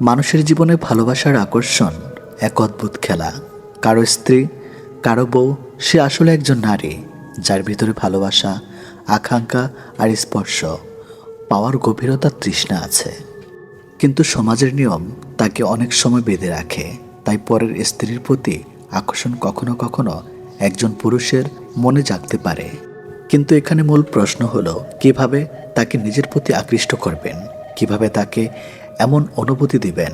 মানুষের জীবনে ভালোবাসার আকর্ষণ, এক অদ্ভুত খেলা। কারও স্ত্রী, কারও বউ, সে আসলে একজন নারী, যার ভিতরে ভালোবাসা, আকাঙ্ক্ষা আর স্পর্শ, পাওয়ার গভীরতার তৃষ্ণা আছে। কিন্তু সমাজের নিয়ম তাকে অনেক সময় বেঁধে রাখে, তাই পরের স্ত্রীর প্রতি আকর্ষণ কখনো কখনো একজন পুরুষের মনে জাগতে পারে। কিন্তু এখানে মূল প্রশ্ন হলো, কীভাবে তাকে নিজের প্রতি আকৃষ্ট করবেন? কীভাবে তাকে এমন অনুভূতি দিবেন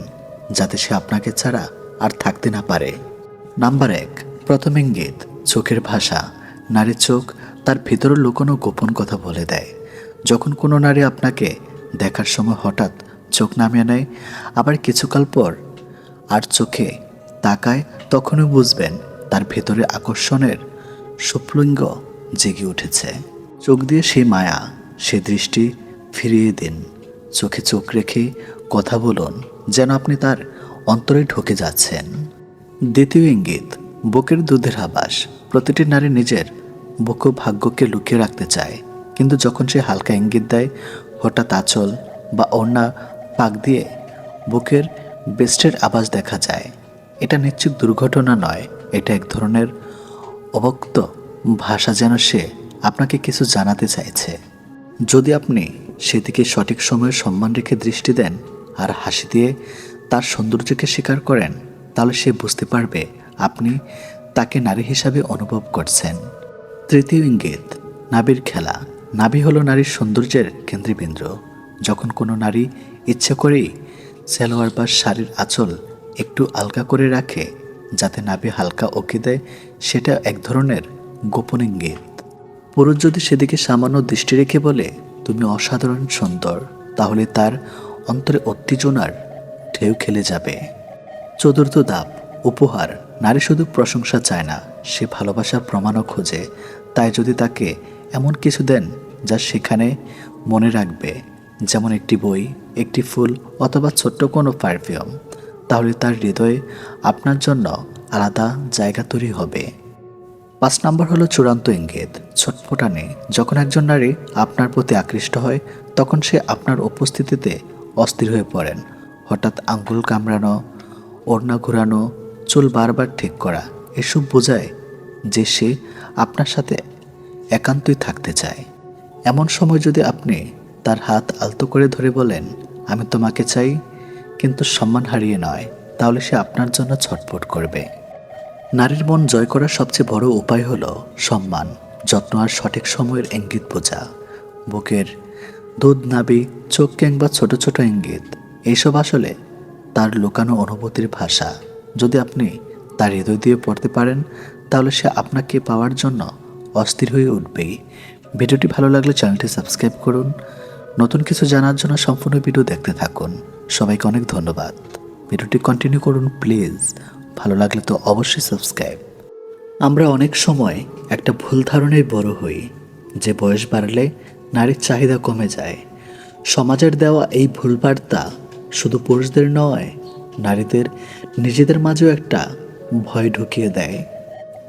যাতে সে আপনাকে ছাড়া আর থাকতে না পারে। নাম্বার এক, প্রথম ইঙ্গিত চোখের ভাষা। নারীর চোখ তার ভিতরে লুকোনো গোপন কথা বলে দেয়। যখন কোনো নারী আপনাকে দেখার সময় হঠাৎ চোখ নামিয়ে নেয়, আবার কিছুকাল পর আর চোখে তাকায় তখনও বুঝবেন তার ভেতরে আকর্ষণের সুপ্লিঙ্গ জেগে উঠেছে। চোখ দিয়ে সে মায়া, সে দৃষ্টি ফিরিয়ে দিন। চোখে চোখ রেখে কথা বলুন যেন আপনি তার অন্তরে ঢুকে যাচ্ছেন। দ্বিতীয় ইঙ্গিত, বুকের দুধের আবাস। প্রতিটি নারী নিজের বুক ভাগ্যকে লুকিয়ে রাখতে চায়। কিন্তু যখন সে হালকা ইঙ্গিত দেয়, হঠাৎ আঁচল বা ওড়না পাক দিয়ে বুকের বেস্টের আবাস দেখা যায়। এটা নিশ্চিত দুর্ঘটনা নয়, এটা এক ধরনের অবক্ত ভাষা যেন সে আপনাকে কিছু জানাতে চাইছে। যদি আপনি সেদিকে সঠিক সময়ে সম্মান রেখে দৃষ্টি দেন আর হাসি দিয়ে তার সৌন্দর্যকে স্বীকার করেন, তাহলে সে বুঝতে পারবে আপনি তাকে নারী হিসাবে অনুভব করছেন। তৃতীয় ইঙ্গিত নাবির খেলা। নাভি হলো নারীর সৌন্দর্যের কেন্দ্রবিন্দু। যখন কোনো নারী ইচ্ছে করেই সেলোয়ার বা শাড়ির আঁচল একটু আলগা করে রাখে, যাতে নাভি হালকা ওকে দেয়, সেটা এক ধরনের গোপন ইঙ্গিত। পুরুষ যদি সেদিকে সামান্য দৃষ্টি রেখে বলে, তুমি অসাধারণ সুন্দর, তাহলে তার অন্তরে উত্তেজনার ঢেউ খেলে যাবে। চতুর্থ ধাপ, উপহার। নারী শুধু প্রশংসা চায় না, সে ভালোবাসার প্রমাণও খোঁজে। তাই যদি তাকে এমন কিছু দেন যা সেখানে মনে রাখবে, যেমন একটি বই, একটি ফুল অথবা ছোট্ট কোনো পারফিউম তাহলে তার হৃদয়ে আপনার জন্য আলাদা জায়গা তৈরি হবে। পাঁচ নম্বর হলো চূড়ান্ত ইঙ্গিত। ছটফটানে, যখন একজন নারী আপনার প্রতি আকৃষ্ট হয়, তখন সে আপনার উপস্থিতিতে অস্থির হয়ে পড়েন। হঠাৎ আঙ্গুল কামড়ানো, ওড়না ঘোরানো, চুল বারবার ঠিক করা, এসব বোঝায় যে সে আপনার সাথে একান্তই থাকতে চায়। এমন সময় যদি আপনি তার হাত আলতো করে ধরে বলেন, আমি তোমাকে চাই, কিন্তু সম্মান হারিয়ে নয়, তাহলে সে আপনার জন্য ছটফট করবে। নারীর মন জয় করার সবচেয়ে বড় উপায় হলো সম্মান, যত্ন আর সঠিক সময়ের ইঙ্গিত বোঝা। বুকের দুধ, নাবি, চোখ কিংবা ছোট ছোট ইঙ্গিত এইসব আসলে তার লুকানো অনুভূতির ভাষা। যদি আপনি তার হৃদয় দিয়ে পড়তে পারেন, তাহলে সে আপনাকে পাওয়ার জন্য অস্থির হয়ে উঠবেই। ভিডিওটি ভালো লাগলে চ্যানেলটি সাবস্ক্রাইব করুন। নতুন কিছু জানার জন্য সম্পূর্ণ ভিডিও দেখতে থাকুন। সবাইকে অনেক ধন্যবাদ। ভিডিওটি কন্টিনিউ করুন প্লিজ ভালো লাগলে তো অবশ্যই সাবস্ক্রাইব আমরা অনেক সময় একটা ভুল ধারণায় বড় হই। যে বয়স বাড়লে নারীর চাহিদা কমে যায়। সমাজের দেওয়া এই ভুল বার্তা শুধু পুরুষদের নয়, নারীদের নিজেদের মাঝেও একটা ভয় ঢুকিয়ে দেয়।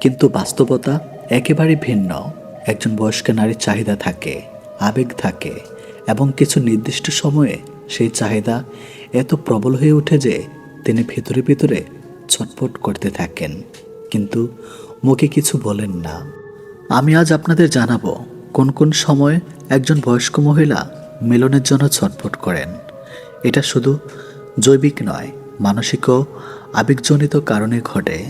কিন্তু বাস্তবতা একেবারে ভিন্ন। একজন বয়স্ক নারীর চাহিদা থাকে, আবেগ থাকে এবং কিছু নির্দিষ্ট সময়ে সেই চাহিদা এত প্রবল হয়ে ওঠে যে তিনি ভিতরে ভিতরে ছটফট করতে থাকেন। কিন্তু মুখে কিছু বলেন না। আমি আজ আপনাদের জানাব কোন কোন সময় একজন বয়স্ক মহিলা মিলনের জন্য ছটফট করেন? এটা শুধু জৈবিক নয়, মানসিক ও আবেগজনিত কারণে ঘটে।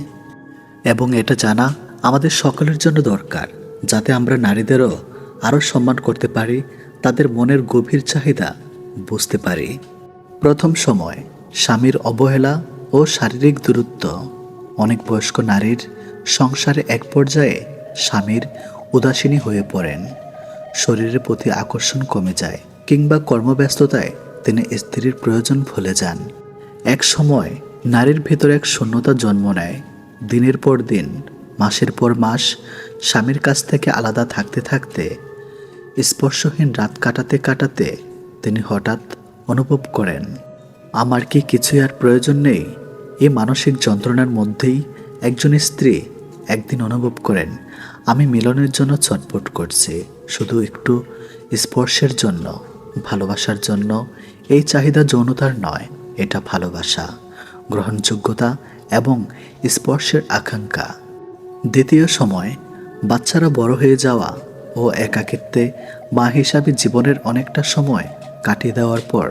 এবং এটা জানা আমাদের সকলের জন্য দরকার, যাতে আমরা নারীদেরও আরও সম্মান করতে পারি, তাদের মনের গভীর চাহিদা বুঝতে পারি। প্রথম সময়, স্বামীর অবহেলা ও শারীরিক দূরত্ব। অনেক বয়স্ক নারীর সংসারে এক পর্যায়ে স্বামীর উদাসীনী হয়ে পড়েন। শরীরের প্রতি আকর্ষণ কমে যায় কিংবা কর্মব্যস্ততায় তিনি স্ত্রীর প্রয়োজন ভুলে যান। এক সময় নারীর ভেতর এক শূন্যতা জন্ম নেয়। দিনের পর দিন, মাসের পর মাস স্বামীর কাছ থেকে আলাদা থাকতে থাকতে, স্পর্শহীন রাত কাটাতে কাটাতে তিনি হঠাৎ অনুভব করেন, আমার কি কিছুই আর প্রয়োজন নেই? এই মানসিক যন্ত্রণার মধ্যেই একজন স্ত্রী একদিন অনুভব করেন আমি মিলনের জন্য ছটপট করছি, শুধু একটু স্পর্শের জন্য, ভালোবাসার জন্য। এই চাহিদা যৌনতার নয়, এটা ভালোবাসা, গ্রহণযোগ্যতা এবং স্পর্শের আকাঙ্ক্ষা। দ্বিতীয় সময়, বাচ্চারা বড় হয়ে যাওয়া ও একাকিত্বে মা হিসাবে জীবনের অনেকটা সময় কাটিয়ে দেওয়ার পর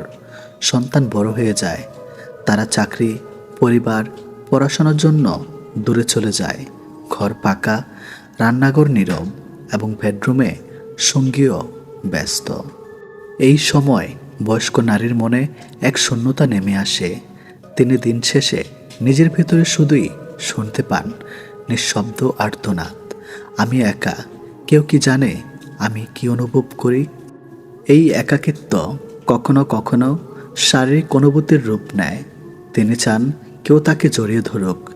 সন্তান বড় হয়ে যায়। তারা চাকরি, পরিবার, পড়াশোনার জন্য দূরে চলে যায়। ঘর পাকা রান্নাঘর নীরব এবং বেডরুমে সঙ্গীও ব্যস্ত। এই সময় বয়স্ক নারীর মনে এক শূন্যতা নেমে আসে। তিনি দিন শেষে নিজের ভেতরে শুধুই শুনতে পান, নিঃশব্দ আর্তনাদ। আমি একা, কেউ কি জানে আমি কি অনুভব করি? এই একাকিত্ব কখনো কখনো শারীরিক অনুভূতির রূপ নেয়। তিনি চান কেউ তাকে জড়িয়ে ধরুক।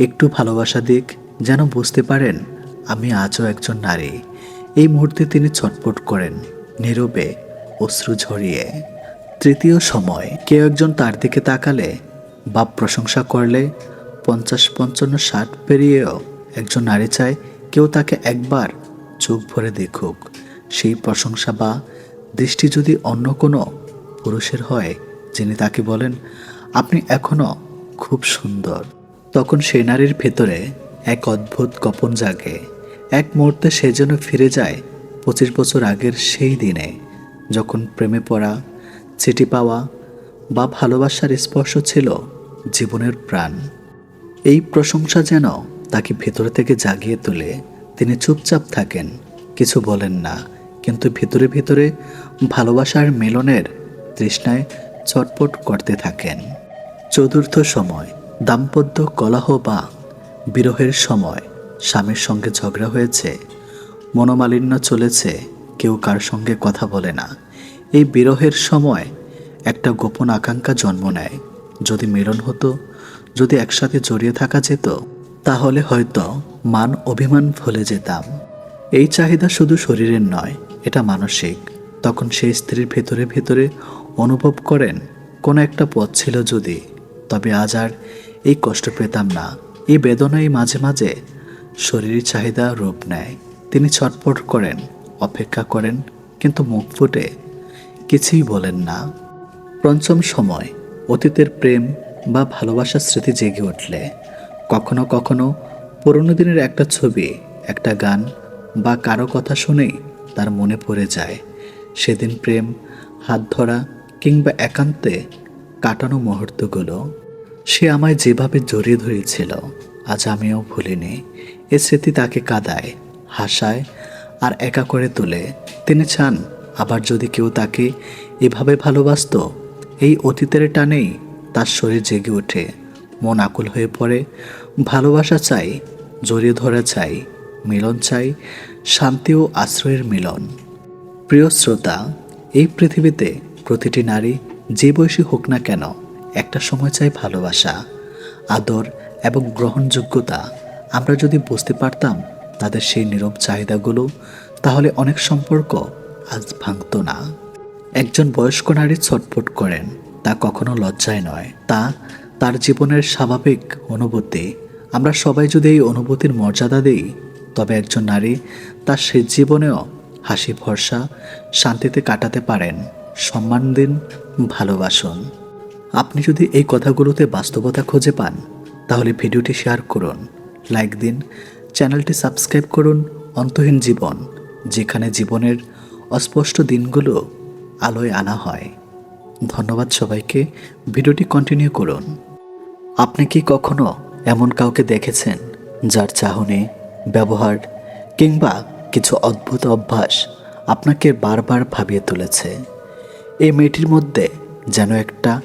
একটু ভালোবাসা দিক যেন বুঝতে পারেন আমি আজও একজন নারী। এই মুহূর্তে তিনি ছটপট করেন, নীরবে, অশ্রু ঝরিয়ে। তৃতীয় সময়, কেউ একজন তার দিকে তাকালে বা প্রশংসা করলে পঞ্চাশ, পঞ্চান্ন, ষাট পেরিয়েও একজন নারী চায় কেউ তাকে একবার চোখ ভরে দেখুক। সেই প্রশংসা বা দৃষ্টি যদি অন্য কোনো পুরুষের হয়, যিনি তাকে বলেন, আপনি এখনও খুব সুন্দর। তখন সেই নারীর ভেতরে এক অদ্ভুত গোপন জাগে। এক মুহূর্তে সে যেন ফিরে যায় পঁচিশ বছর আগের সেই দিনে, যখন প্রেমে পড়া, চিঠি পাওয়া বা ভালোবাসার স্পর্শ ছিল জীবনের প্রাণ। এই প্রশংসা যেন তাকে ভেতর থেকে জাগিয়ে তোলে। তিনি চুপচাপ থাকেন, কিছু বলেন না, কিন্তু ভিতরে ভিতরে ভালোবাসার মিলনের তৃষ্ণায় চটপট করতে থাকেন। চতুর্থ সময়, দাম্পত্য কলহ বা বিরহের সময় স্বামীর সঙ্গে ঝগড়া হয়েছে, মনোমালিন্য চলেছে, কেউ কার সঙ্গে কথা বলে না। এই বিরহের সময় একটা গোপন আকাঙ্ক্ষা জন্ম নেয়। যদি মিলন হতো, যদি একসাথে জড়িয়ে থাকা যেত, তাহলে হয়তো মান অভিমান ভুলে যেতাম। এই চাহিদা শুধু শরীরের নয়, এটা মানসিক। তখন সেই স্ত্রীর ভেতরে ভেতরে অনুভব করেন, কোনো একটা পথ ছিল যদি, তবে আজ আর এই কষ্ট পেতাম না। এই বেদনাই মাঝে মাঝে শরীরের চাহিদা রূপ নেয়। তিনি ছটপট করেন, অপেক্ষা করেন, কিন্তু মুখ ফুটে। কিছুই বলেন না। পঞ্চম সময়, অতীতের প্রেম বা ভালোবাসার স্মৃতি জেগে উঠলে। কখনো কখনো পুরনো দিনের একটা ছবি, একটা গান বা কারও কথা শুনেই তার মনে পড়ে যায়। সেদিন প্রেম, হাত ধরা কিংবা একান্তে কাটানো মুহূর্তগুলো। সে আমায় যেভাবে জড়িয়ে ধরেছিল, আজ আমিও ভুলিনি। এ স্মৃতি তাকে কাদায়, হাসায় আর একা করে তোলে। তিনি চান, আবার যদি কেউ তাকে এভাবে ভালোবাসতো, এই অতীতের টানেই তার শরীর জেগে ওঠে। মন আকুল হয়ে পড়ে, ভালোবাসা চাই, জড়িয়ে ধরা চাই, মিলন চাই, শান্তি ও আশ্রয়ের মিলন। প্রিয় শ্রোতা, এই পৃথিবীতে প্রতিটি নারী যে বয়সী হোক না কেন একটা সময় চাই ভালোবাসা, আদর এবং গ্রহণযোগ্যতা। আমরা যদি বুঝতে পারতাম তাদের সেই নীরব চাহিদাগুলো, তাহলে অনেক সম্পর্ক আজ ভাঙতো না। একজন বয়স্ক নারী ছটফট করেন, তা কখনো লজ্জায় নয়। তা তার জীবনের স্বাভাবিক অনুভূতি। আমরা সবাই যদি এই অনুভূতির মর্যাদা দিই, তবে একজন নারী তার সে জীবনেও হাসি, ভরসা, শান্তিতে কাটাতে পারেন। সম্মান দিন, ভালোবাসুন। আপনি যদি এই কথাগুলোতে বাস্তবতা খুঁজে পান, তাহলে ভিডিওটি শেয়ার করুন। লাইক দিন। চ্যানেলটি সাবস্ক্রাইব করুন অন্তহীন জীবন, যেখানে জীবনের অস্পষ্ট দিনগুলো আলোয় আনা হয়। ধন্যবাদ সবাইকে। ভিডিওটি কন্টিনিউ করুন। আপনি কি কখনো এমন কাউকে দেখেছেন যার চাহনি, ব্যবহার কিংবা কিছু অদ্ভুত অভ্যাস আপনাকে বারবার ভাবিয়ে তুলেছে? এই মেয়েটির মধ্যে যেন একটা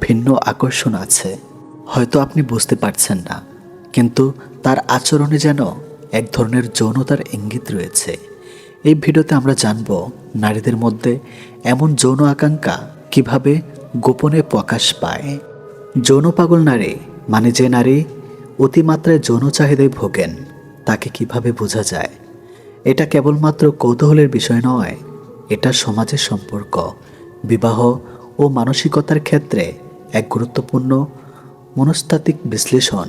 ভিন্ন আকর্ষণ আছে। হয়তো আপনি বুঝতে পারছেন না। কিন্তু তার আচরণে যেন এক ধরনের যৌনতার ইঙ্গিত রয়েছে। এই ভিডিওতে আমরা জানব নারীদের মধ্যে এমন যৌন আকাঙ্ক্ষা কীভাবে গোপনে প্রকাশ পায়। যৌন পাগল নারী মানে যে নারী অতিমাত্রায় যৌন চাহিদায় ভোগেন, তাকে কীভাবে বোঝা যায়? এটা কেবলমাত্র কৌতূহলের বিষয় নয়, এটা সমাজের সম্পর্ক, বিবাহ ও মানসিকতার ক্ষেত্রে এক গুরুত্বপূর্ণ মনস্তাত্ত্বিক বিশ্লেষণ।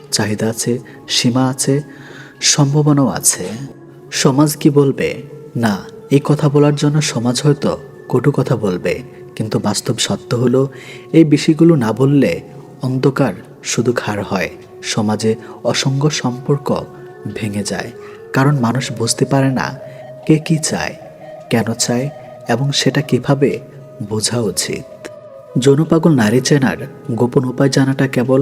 চাহিদা আছে, সীমা আছে, সম্ভাবনাও আছে। সমাজ কি বলবে? না, এই কথা বলার জন্য সমাজ হয়তো কটু কথা বলবে, কিন্তু বাস্তব সত্য হলো, এই বিষয়গুলো না বললে অন্ধকার শুধু খাড় হয়, সমাজে অসংখ্য সম্পর্ক ভেঙে যায়। কারণ মানুষ বুঝতে পারে না কে কি চায়, কেন চায়, এবং সেটা কীভাবে বোঝা উচিত। যৌনপাগল নারী চেনার গোপন উপায় জানাটা কেবল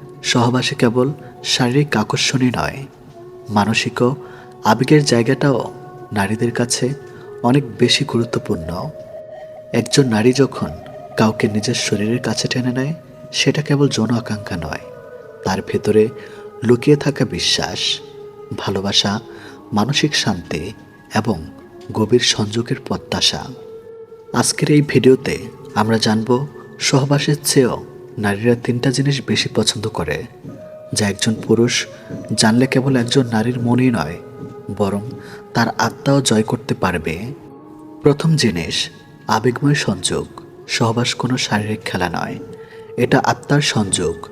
সহবাসে কেবল শারীরিক আকর্ষণই নয় মানসিক ও আবেগের জায়গাটাও নারীদের কাছে অনেক বেশি গুরুত্বপূর্ণ। একজন নারী যখন কাউকে নিজের শরীরের কাছে টেনে নেয়, সেটা কেবল যৌন আকাঙ্ক্ষা নয়, তার ভেতরে লুকিয়ে থাকা বিশ্বাস, ভালোবাসা, মানসিক শান্তি এবং গভীর সংযোগের প্রত্যাশা। আজকের এই ভিডিওতে আমরা জানব সহবাসের চেয়েও নারীরা তিনটা জিনিস বেশি পছন্দ করে, যা একজন পুরুষ জানলে কেবল একজন নারীর মনই নয়, বরং তার আত্মাও জয় করতে পারবে। প্রথম জিনিস, আবেগময় সংযোগ। সহবাস কোনো শারীরিক খেলা নয়, এটা আত্মার সংযোগ।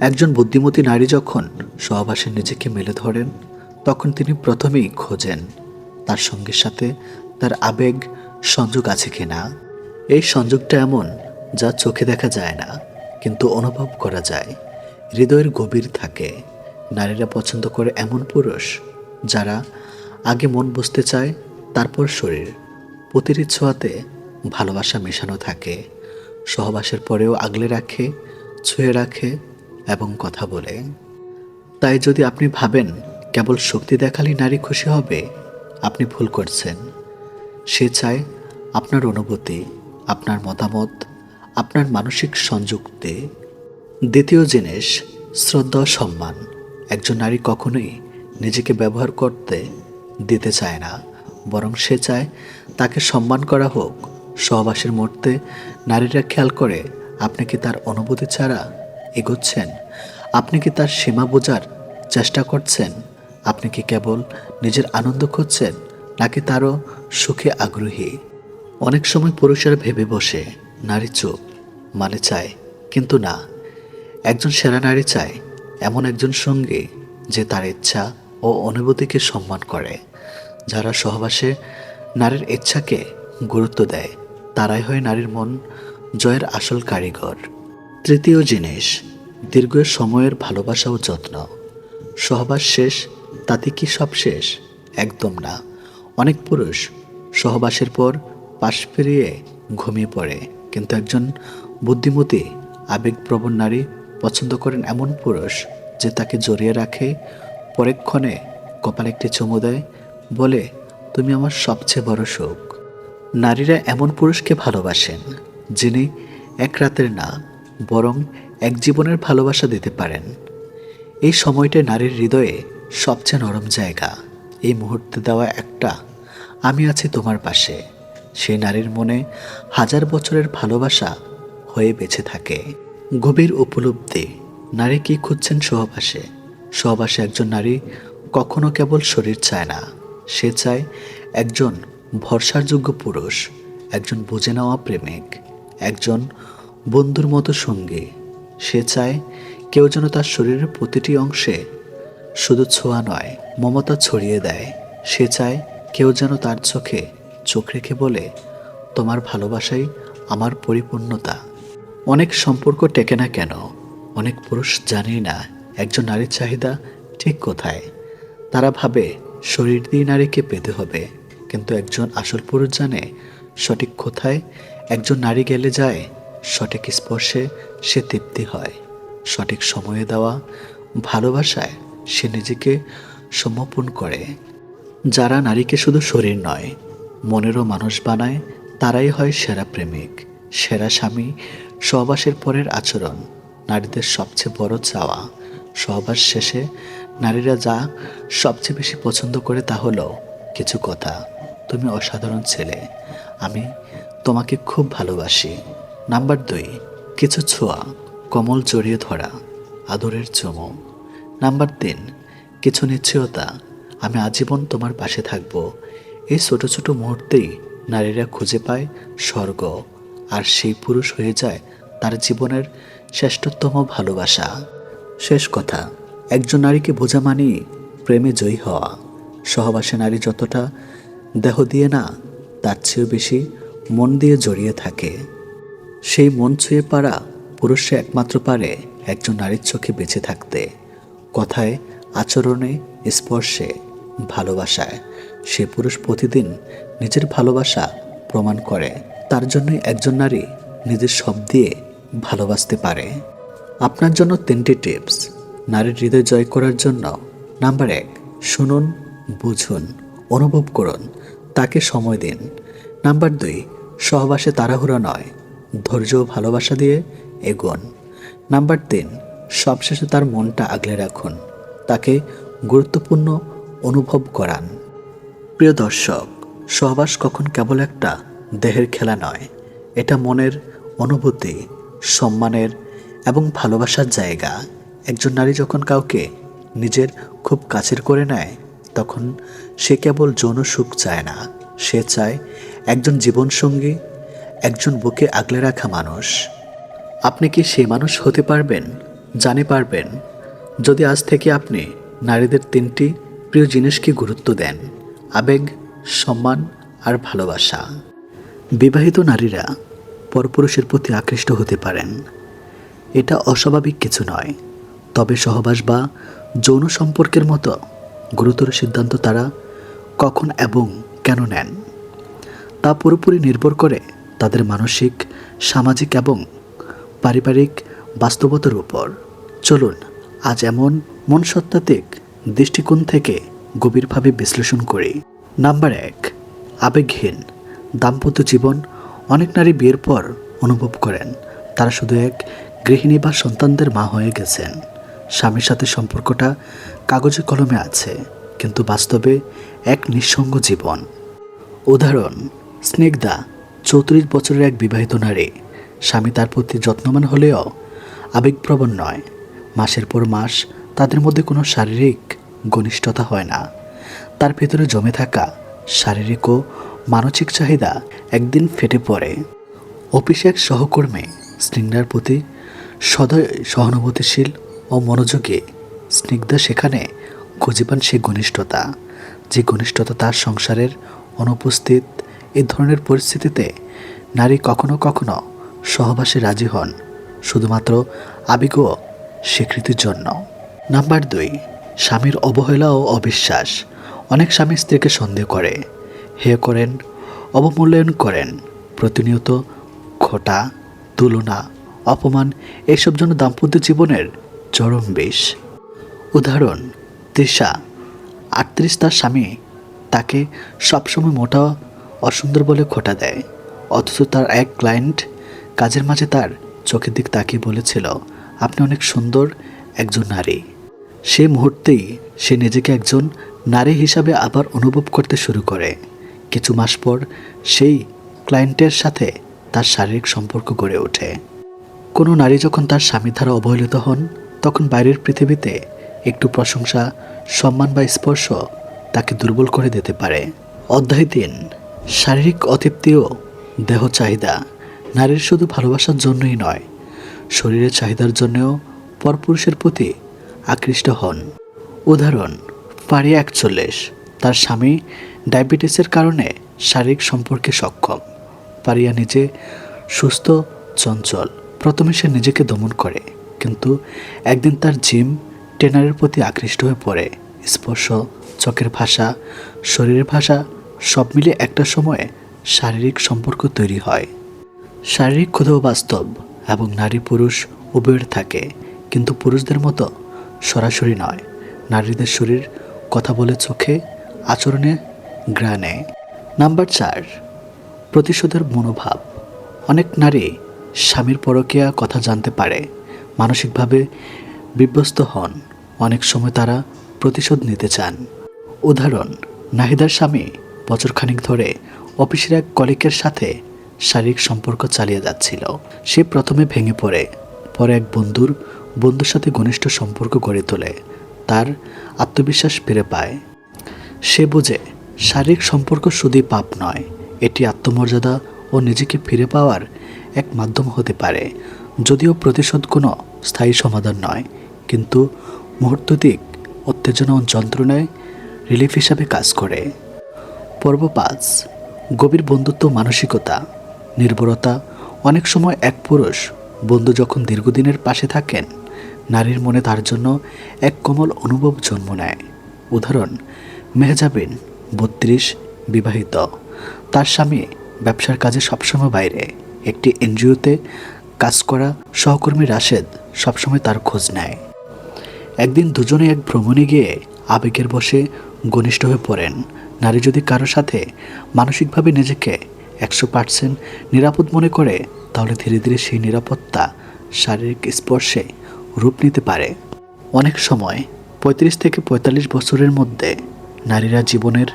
একজন বুদ্ধিমতী নারী যখন সহবাসে নিজেকে মেলে ধরেন, তখন তিনি প্রথমেই খোঁজেন তার সঙ্গীর সাথে তার আবেগ সংযোগ আছে কিনা। এই সংযোগটা এমন যা চোখে দেখা যায় না। কিন্তু অনুভব করা যায়। হৃদয়ের গভীর থাকে। নারীরা পছন্দ করে এমন পুরুষ যারা আগে মন বুঝতে চায়, তারপর শরীর। প্রতিটি ছোঁয়াতে ভালোবাসা মেশানো থাকে। সহবাসের পরেও আগলে রাখে, ছুঁয়ে রাখে এবং কথা বলে। তাই যদি আপনি ভাবেন কেবল শক্তি দেখালেই নারী খুশি হবে, আপনি ভুল করছেন। সে চায় আপনার অনুভূতি, আপনার মতামত আপনার মানসিক সংযুক্তি। দ্বিতীয় জিনিস, শ্রদ্ধা সম্মান। একজন নারী কখনোই নিজেকে ব্যবহার করতে দিতে চায় না, বরং সে চায় তাকে সম্মান করা হোক। সহবাসের মুহূর্তে নারীরা খেয়াল করে, আপনি কি তার অনুভূতি ছাড়া এগোচ্ছেন? আপনি কি তার সীমা বোঝার চেষ্টা করছেন? আপনি কি কেবল নিজের আনন্দ খুঁজছেন, নাকি তারও সুখে আগ্রহী? অনেক সময় পুরুষেরা ভেবে বসে, নারী চুপ। মানে চায়, কিন্তু না। একজন সেরা নারী চায়, এমন একজন সঙ্গী যে তার ইচ্ছা ও অনুভূতিকে সম্মান করে। যারা সহবাসে নারীর ইচ্ছাকে গুরুত্ব দেয়, তারাই হয় নারীর মন জয়ের আসল কারিগর। তৃতীয় জিনিস, দীর্ঘ সময়ের ভালোবাসা ও যত্ন। সহবাস শেষ, তাতে কি সব শেষ? একদম না। অনেক পুরুষ সহবাসের পর পাশ ফিরিয়ে ঘুমিয়ে পড়ে, কিন্তু একজন বুদ্ধিমতী, আবেগপ্রবণ নারী পছন্দ করেন এমন পুরুষ যে তাকে জড়িয়ে রাখে পরেক্ষণে কপাল একটি চুমু দেয়, বলে, তুমি আমার সবচেয়ে বড় সুখ নারীরা এমন পুরুষকে ভালোবাসেন, যিনি এক রাতের না, বরং এক জীবনের ভালোবাসা দিতে পারেন। এই সময়টা নারীর হৃদয়ে সবচেয়ে নরম জায়গা। এই মুহূর্তে দেওয়া একটা, আমি আছি তোমার পাশে। সেই নারীর মনে হাজার বছরের ভালোবাসা হয়ে বেঁচে থাকে। গভীর উপলব্ধি, নারী কি খুঁজছেন সহবাসে? সহবাসে একজন নারী কখনো কেবল শরীর চায় না। সে চায় একজন ভরসার যোগ্য পুরুষ, একজন বুঝে নেওয়া প্রেমিক, একজন বন্ধুর মতো সঙ্গী। সে চায় কেউ যেন তার শরীরের প্রতিটি অংশে শুধু ছোঁয়া নয়, মমতা ছড়িয়ে দেয়। সে চায় কেউ যেন তার চোখে চোখ রেখে বলে, তোমার ভালোবাসাই আমার পরিপূর্ণতা। অনেক সম্পর্ক টেকে না কেন? অনেক পুরুষ জানেই না একজন নারীর চাহিদা ঠিক কোথায়। তারা ভাবে শরীর দিয়ে নারীকে পেতে হবে, কিন্তু একজন আসল পুরুষ জানে সঠিক কোথায়, একজন নারী গেলে যায় সঠিক স্পর্শে সে তৃপ্তি হয়, সঠিক সময়ে দেওয়া ভালোবাসায় সে নিজেকে সমর্পণ করে। যারা নারীকে শুধু শরীর নয়, মনেরও মানুষ বানায়, তারাই হয় সেরা প্রেমিক, সেরা স্বামী সহবাসের পরের আচরণ, নারীদের সবচেয়ে বড় চাওয়া। সহবাস শেষে নারীরা যা সবচেয়ে বেশি পছন্দ করে তা হলো কিছু কথা, তুমি অসাধারণ ছেলে, আমি তোমাকে খুব ভালোবাসি। নাম্বার দুই, কিছু ছোঁয়া, কমল জড়িয়ে ধরা, আদরের চুমো। নাম্বার তিন, কিছু নিশ্চয়তা, আমি আজীবন তোমার পাশে থাকব। এই ছোট ছোট মুহূর্তেই নারীরা খুঁজে পায় স্বর্গ, আর সেই পুরুষ হয়ে যায় তার জীবনের শ্রেষ্ঠতম ভালোবাসা। শেষ কথা, একজন নারীকে বোঝা মানেই প্রেমে জয়ী হওয়া। সহবাসে নারী যতটা দেহ দিয়ে না, তার চেয়েও বেশি মন দিয়ে জড়িয়ে থাকে। সেই মন ছুঁয়ে পারা পুরুষে একমাত্র পারে একজন নারীর চোখে বেঁচে থাকতে। কথায়, আচরণে, স্পর্শে, ভালোবাসায়। সে পুরুষ প্রতিদিন নিজের ভালোবাসা প্রমাণ করে। তার জন্যই একজন নারী নিজের সব দিয়ে ভালোবাসতে পারে। আপনার জন্য তিনটি টিপস। নারীর হৃদয় জয় করার জন্য নাম্বার এক, শুনুন, বুঝুন, অনুভব করুন, তাকে সময় দিন। নাম্বার দুই, সহবাসে তাড়াহুড়া নয়, ধৈর্য ভালোবাসা দিয়ে এগোন। নাম্বার তিন, সবশেষে তার মনটা আগলে রাখুন, তাকে গুরুত্বপূর্ণ অনুভব করান। প্রিয় দর্শক, সহবাস কখন কেবল একটা দেহের খেলা নয়, এটা মনের অনুভূতি সম্মানের এবং ভালোবাসার জায়গা। একজন নারী যখন কাউকে নিজের খুব কাছের করে নেয়, তখন সে কেবল যৌন সুখ চায় না। সে চায় একজন জীবনসঙ্গী, একজন বুকে আগলে রাখা মানুষ। আপনি কি সেই মানুষ হতে পারবেন? জানে পারবেন। যদি আজ থেকে আপনি নারীদের তিনটি প্রিয় জিনিসকে গুরুত্ব দেন, আবেগ, সম্মান আর ভালোবাসা। বিবাহিত নারীরা পরপুরুষের প্রতি আকৃষ্ট হতে পারেন। এটা অস্বাভাবিক কিছু নয়। তবে সহবাস বা যৌন সম্পর্কের মতো গুরুতর সিদ্ধান্ত তারা কখন এবং কেন নেন, তা পুরোপুরি নির্ভর করে তাদের মানসিক, সামাজিক এবং পারিবারিক বাস্তবতার উপর। চলুন, আজ এমন মনসত্ত্বাত্ত্বিক দৃষ্টিকোণ থেকে গভীরভাবে বিশ্লেষণ করি। নাম্বার এক, আবেগহীন, দাম্পত্য জীবন অনেক নারী বিয়ের পর অনুভব করেন, তারা শুধু এক গৃহিণী বা সন্তানদের মা হয়ে গেছেন। স্বামীর সাথে সম্পর্কটা কাগজে কলমে আছে, কিন্তু বাস্তবে এক নিঃসঙ্গ জীবন। উদাহরণ, স্নিগ্ধা, চৌত্রিশ বছরের এক বিবাহিত নারী। স্বামী তার প্রতি যত্নবান হলেও আবেগপ্রবণ নয়। মাসের পর মাস তাদের মধ্যে কোনো শারীরিক ঘনিষ্ঠতা হয় না। তার ভেতরে জমে থাকা শারীরিক ও মানসিক চাহিদা একদিন ফেটে পড়ে। অফিসে এক সহকর্মী, স্নিগ্ধার প্রতি সদয়, সহানুভূতিশীল ও মনোযোগী। স্নিগ্ধা সেখানে খুঁজে পান সে ঘনিষ্ঠতা। যে ঘনিষ্ঠতা তার সংসারের অনুপস্থিত এই ধরনের পরিস্থিতিতে নারী কখনো কখনো সহবাসে রাজি হন, শুধুমাত্র আবেগ স্বীকৃতির জন্য। নাম্বার দুই, স্বামীর অবহেলা ও অবিশ্বাস। অনেক স্বামী স্ত্রীকে সন্দেহ করে। হেয় করেন, অবমূল্যায়ন করেন। প্রতিনিয়ত খোটা তুলনা, অপমান, এসব জন্য দাম্পত্য জীবনের চরম বেশ উদাহরণ, তৃষা, আটত্রিশ তার স্বামী তাকে সবসময় মোটা অসুন্দর বলে খোটা দেয়। অথচ তার এক ক্লায়েন্ট কাজের মাঝে তার চোখের দিক তাকিয়ে বলেছিল, আপনি অনেক সুন্দর একজন নারী। সে মুহূর্তেই সে নিজেকে একজন নারী হিসাবে আবার অনুভব করতে শুরু করে। কিছু মাস পর সেই ক্লায়েন্টের সাথে তার শারীরিক সম্পর্ক গড়ে ওঠে। কোনো নারী যখন তার স্বামী দ্বারা অবহেলিত হন, তখন বাইরের পৃথিবীতে একটু প্রশংসা, সম্মান বা স্পর্শ তাকে দুর্বল করে দিতে পারে। অধ্যায় তিন, শারীরিক অতৃপ্তি ও দেহ চাহিদা। নারীর শুধু ভালোবাসার জন্যই নয়, শরীরের চাহিদার জন্যও পরপুরুষের প্রতি আকৃষ্ট হন। উদাহরণ পারিয়া একচল্লিশ, তার স্বামী ডায়াবেটিসের কারণে শারীরিক সম্পর্কে সক্ষম। পারিয়া নিজে সুস্থ, চঞ্চল। প্রথমে সে নিজেকে দমন করে, কিন্তু একদিন তার জিম ট্রেনারের প্রতি আকৃষ্ট হয়ে পড়ে। স্পর্শ, চোখের ভাষা, শরীরের ভাষা সব মিলে একটা সময়ে শারীরিক সম্পর্ক তৈরি হয়। শারীরিক ক্ষুধেও বাস্তব এবং নারী পুরুষ উভয়ের থাকে, কিন্তু পুরুষদের মতো সরাসরি নয়। নারীদের শরীর, কথা বলে চোখে, আচরণে গ্রানে। নাম্বার চার, প্রতিশোধের মনোভাব। অনেক নারী স্বামীর পরকীয়া কথা জানতে পারে, মানসিকভাবে বিভ্যস্ত হন। অনেক সময় তারা প্রতিশোধ নিতে চান। উদাহরণ, নাহিদার স্বামী বছরখানিক ধরে অফিসের এক কলিকের সাথে শারীরিক সম্পর্ক চালিয়ে যাচ্ছিল। সে প্রথমে ভেঙে পড়ে, পরে এক বন্ধুর বন্ধুর সাথে ঘনিষ্ঠ সম্পর্ক গড়ে তোলে। তার আত্মবিশ্বাস ফিরে পায়। সে বোঝে শারীরিক সম্পর্ক শুধুই পাপ নয়, এটি আত্মমর্যাদা ও নিজেকে ফিরে পাওয়ার এক মাধ্যম হতে পারে। যদিও প্রতিশোধ কোনো স্থায়ী সমাধান নয়, কিন্তু মুহূর্ততিক উত্তেজনা ও যন্ত্রণায় রিলিফ হিসাবে কাজ করে। পর্ব পাঁচ, গভীর বন্ধুত্ব, মানসিকতা। নির্ভরতা অনেক সময় এক পুরুষ বন্ধু যখন দীর্ঘদিনের পাশে থাকেন, নারীর মনে তার জন্য এক কোমল অনুভব জন্ম নেয়। উদাহরণ, মেহজাবিন বত্রিশ বিবাহিত। তার স্বামী ব্যবসার কাজে সবসময় বাইরে। একটি এনজিওতে কাজ করা সহকর্মী রাশেদ সবসময় তার খোঁজ নেয়। একদিন দুজনে এক ভ্রমণে গিয়ে আবেগের বসে ঘনিষ্ঠ হয়ে পড়েন। নারী যদি কারও সাথে মানসিকভাবে নিজেকে একশো পার্সেন্ট নিরাপদ মনে করে, তাহলে ধীরে ধীরে সেই নিরাপত্তা শারীরিক স্পর্শে রূপ নিতে পারে। অনেক সময় পঁয়ত্রিশ থেকে পঁয়তাল্লিশ বছরের মধ্যে নারীরা জীবনের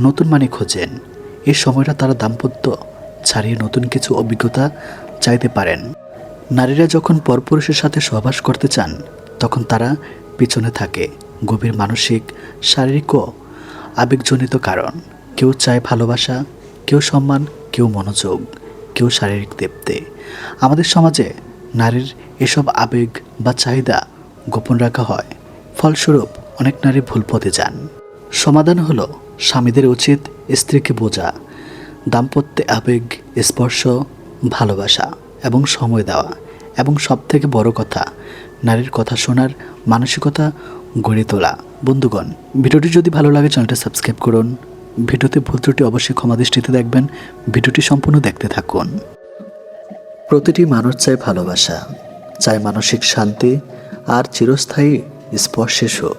নতুন মানে খোঁজেন। এই সময়টা তারা দাম্পত্য ছাড়িয়ে নতুন কিছু অভিজ্ঞতা চাইতে পারেন। নারীরা যখন পরপুরুষের সাথে সহবাস করতে চান, তখন তারা পিছনে থাকে। গভীর মানসিক, শারীরিক ও আবেগজনিত কারণ। কেউ চায় ভালোবাসা, কেউ সম্মান, কেউ মনোযোগ, কেউ শারীরিক দেবতে আমাদের সমাজে নারীর এসব আবেগ বা চাহিদা গোপন রাখা হয়। ফলস্বরূপ অনেক নারী ভুল পথে যান। সমাধান হলো স্বামীদের উচিত স্ত্রীকে বোঝা, দাম্পত্যে আবেগ, স্পর্শ, ভালোবাসা এবং সময় দেওয়া এবং সবথেকে বড় কথা, নারীর কথা শোনার মানসিকতা গড়ে তোলা। বন্ধুগণ, ভিডিওটি যদি ভালো লাগে চ্যানেলটা সাবস্ক্রাইব করুন। ভিডিওতে ভুল ত্রুটি অবশ্যই ক্ষমা দৃষ্টিতে দেখবেন। ভিডিওটি সম্পূর্ণ দেখতে থাকুন। প্রতিটি মানুষ চায় ভালোবাসা, চায় মানসিক শান্তি আর চিরস্থায়ী স্পর্শে সুখ।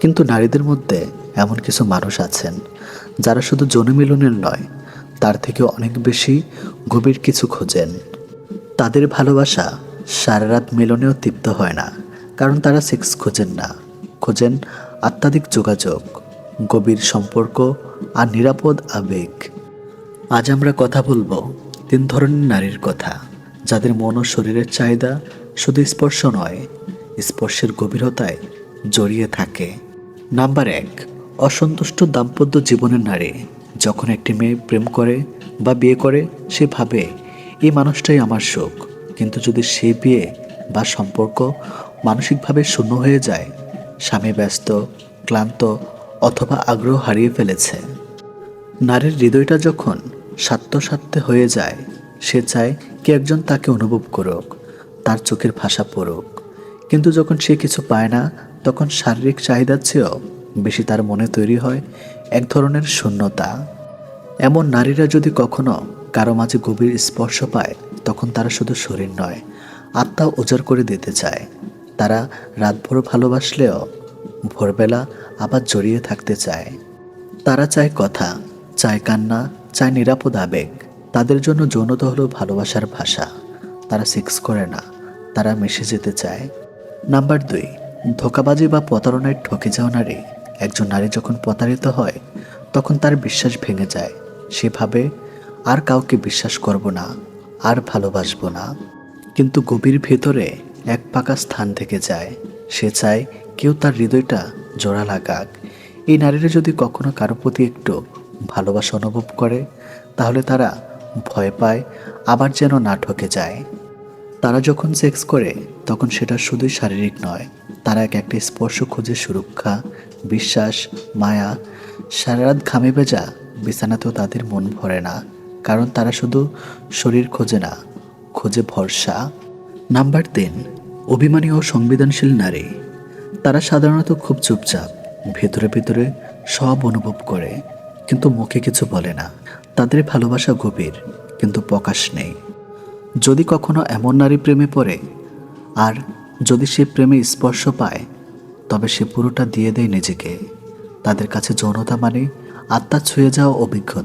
কিন্তু নারীদের মধ্যে এমন কিছু মানুষ আছেন, যারা শুধু জনমিলনের নয়, তার থেকে অনেক বেশি গভীর কিছু খোঁজেন। তাদের ভালোবাসা সারা রাত মিলনেও তৃপ্ত হয় না, কারণ তারা সেক্স খোঁজেন না। খোঁজেন আত্মাধিক যোগাযোগ, গভীর সম্পর্ক আর নিরাপদ আবেগ। আজ আমরা কথা বলব তিন ধরনের নারীর কথা, যাদের মন ও শরীরের চাহিদা শুধু স্পর্শ নয়, স্পর্শের গভীরতায় জড়িয়ে থাকে। নাম্বার এক অসন্তুষ্ট দাম্পত্য জীবনের নারী যখন একটি মেয়ে প্রেম করে বা বিয়ে করে, সে ভাবে এই মানুষটাই আমার সুখ কিন্তু যদি সে বিয়ে বা সম্পর্ক মানসিকভাবে শূন্য হয়ে যায়, স্বামী ব্যস্ত, ক্লান্ত অথবা আগ্রহ হারিয়ে ফেলেছে। নারীর হৃদয়টা যখন স্বার্থস্বার্থে হয়ে যায়, সে চায় কে একজন তাকে অনুভব করুক, তার চোখের ভাষা পড়ুক। কিন্তু যখন সে কিছু পায় না, তখন শারীরিক চাহিদার চেয়েও বেশি তার মনে তৈরি হয় এক ধরনের শূন্যতা। এমন নারীরা যদি কখনো কারও মাঝে গভীর স্পর্শ পায়, তখন তারা শুধু শরীর নয়, আত্মা উজাড় করে দিতে চায়। তারা রাতভর ভালোবাসলেও ভোরবেলা আবার জড়িয়ে থাকতে চায়। তারা চায় কথা, চায় কান্না, চায় নিরাপদ আবেগ। তাদের জন্য যৌনতা হলো ভালোবাসার ভাষা। তারা সেক্স করে না, তারা মিশে যেতে চায়। নাম্বার দুই, ধোকাবাজি বা প্রতারণায় ঠকে যাওয়া নারী। একজন নারী যখন প্রতারিত হয়, তখন তার বিশ্বাস ভেঙে যায়। সে ভাবে, আর কাউকে বিশ্বাস করব না, আর ভালোবাসবো না। কিন্তু গভীর ভেতরে এক পাকা স্থান থেকে যায়। সে চায়, কেউ তার হৃদয়টা জোড়া লাগাক। এই নারীরা যদি কখনো কারও প্রতি একটু ভালোবাসা অনুভব করে, তাহলে তারা ভয় পায়, আবার যেন না ঠকে যায়। তারা যখন সেক্স করে, তখন সেটা শুধুই শারীরিক নয়, তারা এক একটা স্পর্শ খুঁজে সুরক্ষা বিশ্বাস, মায়া সারা রাত ঘামে ভেজা বিছানাতেও তাদের মন ভরে না, কারণ তারা শুধু শরীর খোঁজে না, খোঁজে ভরসা। নাম্বার তিন, অভিমানী ও সংবেদনশীল নারী। তারা সাধারণত খুব চুপচাপ, ভেতরে ভেতরে সব অনুভব করে, কিন্তু মুখে কিছু বলে না। তাদের ভালোবাসা গভীর, কিন্তু প্রকাশ নেই। যদি কখনো এমন নারী প্রেমে পড়ে, আর যদি সে প্রেমে স্পর্শ পায় তবে সে পুরোটা দিয়ে দেয় নিজেকে। তাদের কাছে যৌনতা মানে আত্মা ছুঁয়ে যাওয়া অভিজ্ঞতা।